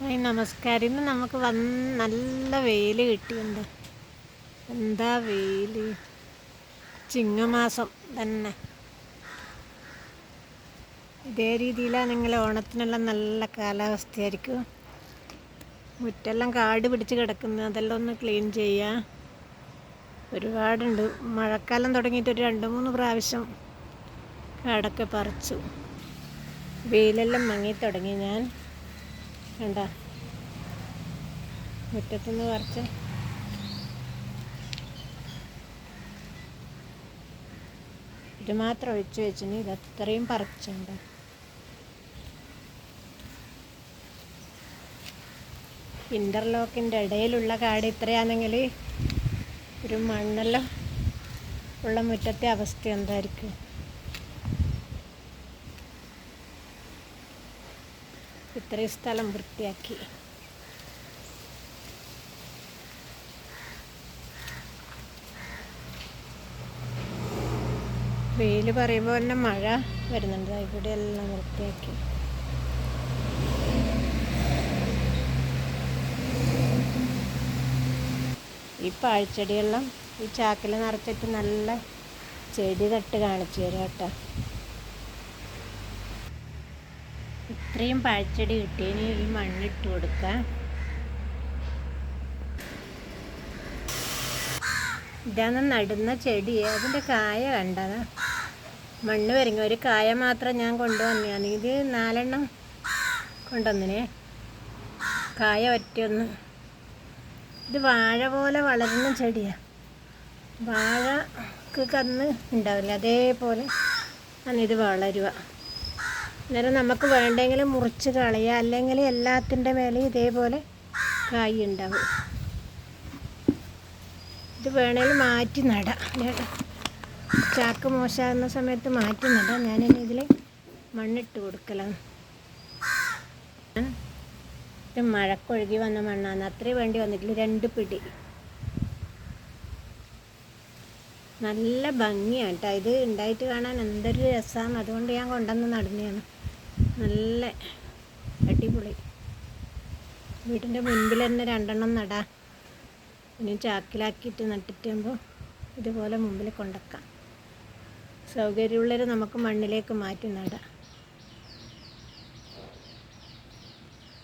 Hi നമസ്കാരം. ഇന്ന് നമുക്ക് വന്ന് നല്ല വെയിൽ കിട്ടിയിട്ടുണ്ട്. എന്താ വെയിൽ ചിങ്ങമാസം തന്നെ. ഇതേ രീതിയിലാണ് നിങ്ങൾ ഓണത്തിനെല്ലാം നല്ല കാലാവസ്ഥയായിരിക്കും. മുറ്റെല്ലാം കാട് പിടിച്ച് കിടക്കുന്നത് അതെല്ലാം ഒന്ന് ക്ലീൻ ചെയ്യുക ഒരുപാടുണ്ട്. മഴക്കാലം തുടങ്ങിയിട്ട് ഒരു രണ്ട് മൂന്ന് പ്രാവശ്യം കാടൊക്കെ പറിച്ചു. വെയിലെല്ലാം മങ്ങി തുടങ്ങി ഞാൻ. കണ്ട? മുറ്റത്തുനിന്ന് കുറച്ച് ഇത് മാത്രം ഒഴിച്ച് വെച്ചിന്. ഇത് അത്രയും പറിച്ചുണ്ട്. ഇന്റർലോക്കിന്റെ ഇടയിലുള്ള കാട് ഇത്രയാണെങ്കിൽ ഒരു മണ്ണെല്ലാം ഉള്ള മുറ്റത്തെ അവസ്ഥ എന്തായിരിക്കും? ഇത്രയും സ്ഥലം വൃത്തിയാക്കി. വെയിൽ പറയുമ്പോൾ തന്നെ മഴ വരുന്നുണ്ട്. ഇവിടെ എല്ലാം വൃത്തിയാക്കി. ഈ പാഴ്ചെടിയെല്ലാം ഈ ചാക്കിൽ നിറച്ചിട്ട് നല്ല ചെടി തട്ട് കാണിച്ചു തരാം കേട്ടോ. ഇത്രയും പാഴ്ചെടി കിട്ടിയതിന് ഈ മണ്ണിട്ട് കൊടുക്കാം. ഇതാണ് നടുന്ന ചെടി അതിന്റെ കായ കണ്ടതാ. മണ്ണ് വരുന്ന ഒരു കായ മാത്രം ഞാൻ കൊണ്ടുവന്നതാണ്. ഇത് നാലെണ്ണം കൊണ്ടുവന്നിനെ. കായ ഒറ്റയൊന്ന്. ഇത് വാഴ പോലെ വളരുന്ന ചെടിയാണ് വാഴക്ക് കന്ന് ഉണ്ടാവില്ല. അതേപോലെ ആണ് ഇത് വളരുക അന്നേരം നമുക്ക് വേണ്ടെങ്കിൽ മുറിച്ച് കളയുക. അല്ലെങ്കിൽ എല്ലാത്തിന്റെ മേലെ ഇതേപോലെ കായ് ഉണ്ടാവും. ഇത് വേണമെങ്കിൽ മാറ്റി നടാം. ചാക്ക് മോശമാകുന്ന സമയത്ത് മാറ്റി നടാം. ഞാനിനി ഇതിൽ മണ്ണിട്ട് കൊടുക്കലാണ്. ഇത് മഴക്കൊഴുകി വന്ന മണ്ണാണ്. അത്രയും വേണ്ടി വന്നിട്ടില്ല. രണ്ട് പിടി. നല്ല ഭംഗിയാണ് കേട്ടോ ഇത് ഉണ്ടായിട്ട് കാണാൻ എന്തൊരു രസമാണ് അതുകൊണ്ട് ഞാൻ കൊണ്ടുവന്ന് നടുന്നതാണ്. നല്ല അടിപൊളി. വീടിന്റെ മുൻപിൽ തന്നെ രണ്ടെണ്ണം നടാം. ഇനി ചാക്കിലാക്കിയിട്ട് നട്ടിട്ടുമ്പോൾ ഇതുപോലെ മുമ്പിൽ കൊണ്ടുവക്കാം സൗകര്യമുള്ളവർ നമുക്ക് മണ്ണിലേക്ക് മാറ്റി നടാം.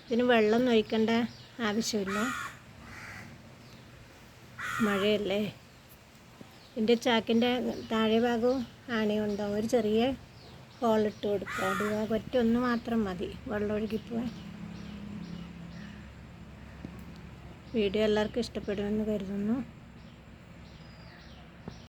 ഇതിന് വെള്ളം ഒഴിക്കേണ്ട ആവശ്യമില്ല. മഴയല്ലേ? ഇതിന്റെ ചാക്കിന്റെ താഴെ ഭാഗവും ആണിയുണ്ടാവും ഒരു ചെറിയ ഹോളിട്ട് കൊടുക്കുക. ഒറ്റ ഒന്ന് മാത്രം മതി. വെള്ളം ഒഴുകിപ്പോവാൻ. വീഡിയോ എല്ലാവർക്കും ഇഷ്ടപ്പെടുമെന്ന് കരുതുന്നു.